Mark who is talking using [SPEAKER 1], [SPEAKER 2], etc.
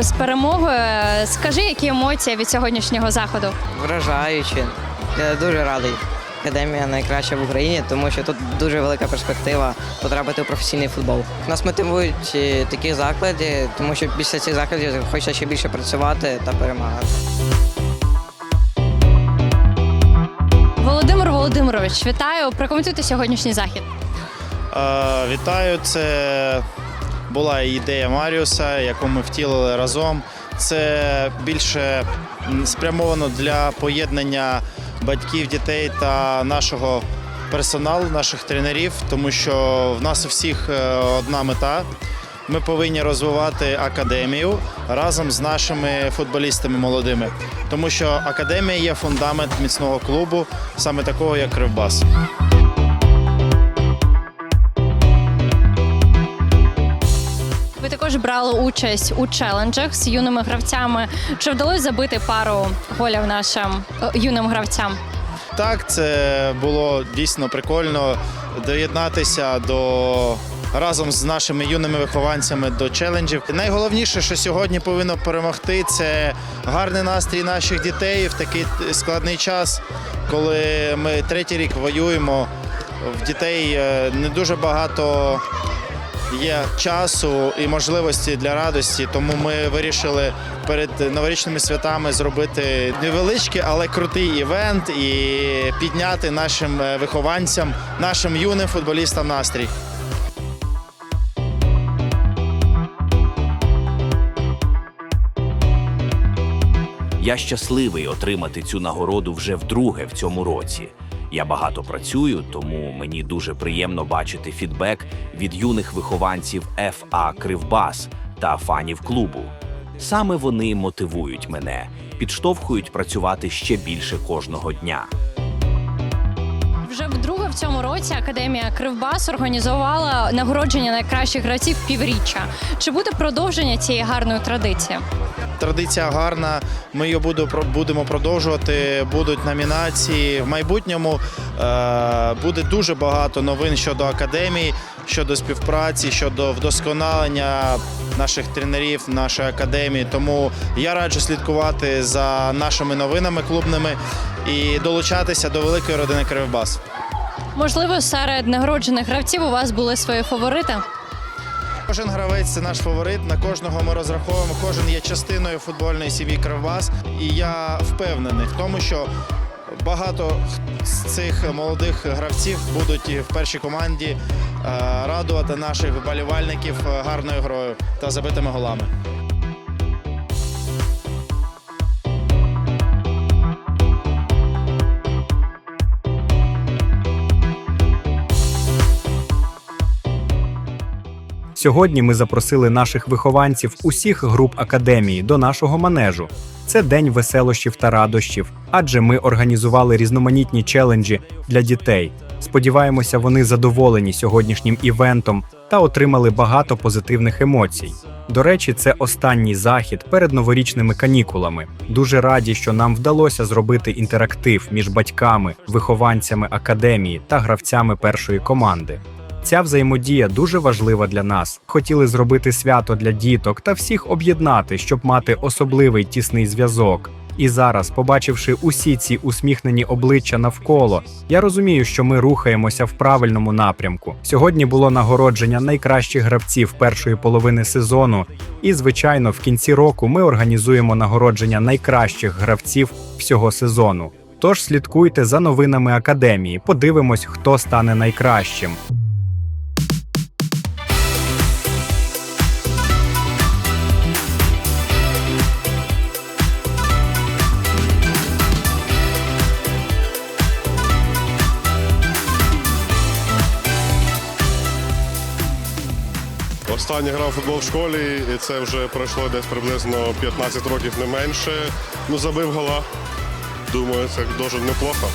[SPEAKER 1] Е, Скажи, які емоції від сьогоднішнього заходу?
[SPEAKER 2] Вражаюче. Я дуже радий. Академія найкраща в Україні, тому що тут дуже велика перспектива потрапити у професійний футбол. Нас мотивують е, такі заклади, тому що після цих закладів хочеться ще більше працювати та перемагати.
[SPEAKER 1] Володимир Володимирович, вітаю. Прокоментуйте сьогоднішній захід.
[SPEAKER 3] Е, Вітаю, це була ідея Маріуса, яку ми втілили разом. Це більше спрямовано для поєднання батьків, дітей та нашого персоналу, наших тренерів, тому що в нас у всіх е, одна мета. Ми повинні розвивати академію разом з нашими футболістами молодими, тому що академія є фундамент міцного клубу, саме такого як Кривбас.
[SPEAKER 1] Також брали участь у челенджах з юними гравцями. Чи вдалося забити пару голів нашим е, юним гравцям?
[SPEAKER 3] Так, це було дійсно прикольно доєднатися до разом з нашими юними вихованцями до челенджів. Найголовніше, що сьогодні повинно перемогти, це гарний настрій наших дітей в такий складний час, коли ми третій рік воюємо. В дітей е, не дуже багато є часу і можливості для радості, тому ми вирішили перед новорічними святами зробити невеличкий, але крутий івент і підняти нашим е, вихованцям, нашим юним футболістам настрій.
[SPEAKER 4] Я щасливий отримати цю нагороду вже вдруге в цьому році. Я багато працюю, тому мені дуже приємно бачити фідбек від юних вихованців ФА Кривбас та фанів клубу. Саме вони мотивують мене, підштовхують працювати ще більше кожного дня.
[SPEAKER 1] Вже вдруге в цьому році Академія Кривбас організувала нагородження найкращих гравців півріччя. Чи буде продовження цієї гарної традиції?
[SPEAKER 3] Традиція гарна. Ми її будемо продовжувати. Будуть номінації. В майбутньому е, буде дуже багато новин щодо академії, щодо співпраці, щодо вдосконалення наших тренерів, нашої академії. Тому я раджу слідкувати за нашими новинами клубними і долучатися до великої родини Кривбас.
[SPEAKER 1] Можливо, серед нагороджених гравців у вас були свої фаворити?
[SPEAKER 3] Кожен гравець це наш фаворит. На кожного ми розраховуємо. Кожен є частиною футбольної сім'ї Кривбас. І я впевнений в тому, що багато з цих молодих гравців будуть в першій команді е, радувати наших вболівальників е, гарною грою та забитими голами.
[SPEAKER 5] Сьогодні ми запросили наших вихованців усіх груп академії до нашого манежу. Це день веселощів та радощів, адже ми організували різноманітні челенджі для дітей. Сподіваємося, вони задоволені сьогоднішнім івентом та отримали багато позитивних емоцій. До речі, це останній захід перед новорічними канікулами. Дуже раді, що нам вдалося зробити інтерактив між батьками, вихованцями академії та гравцями першої команди. Ця взаємодія дуже важлива для нас. Хотіли зробити свято для діток та всіх об'єднати, щоб мати особливий тісний зв'язок. І зараз, побачивши усі ці усміхнені обличчя навколо, я розумію, що ми рухаємося в правильному напрямку. Сьогодні було нагородження найкращих гравців першої половини сезону, і, звичайно, в кінці року ми організуємо нагородження найкращих гравців всього сезону. Тож слідкуйте за новинами академії, подивимось, хто стане найкращим.
[SPEAKER 6] Останній грав футбол в школі, і це вже пройшло десь приблизно 15 років не менше. Ну, забив гола. Думаю, це дуже неплохо.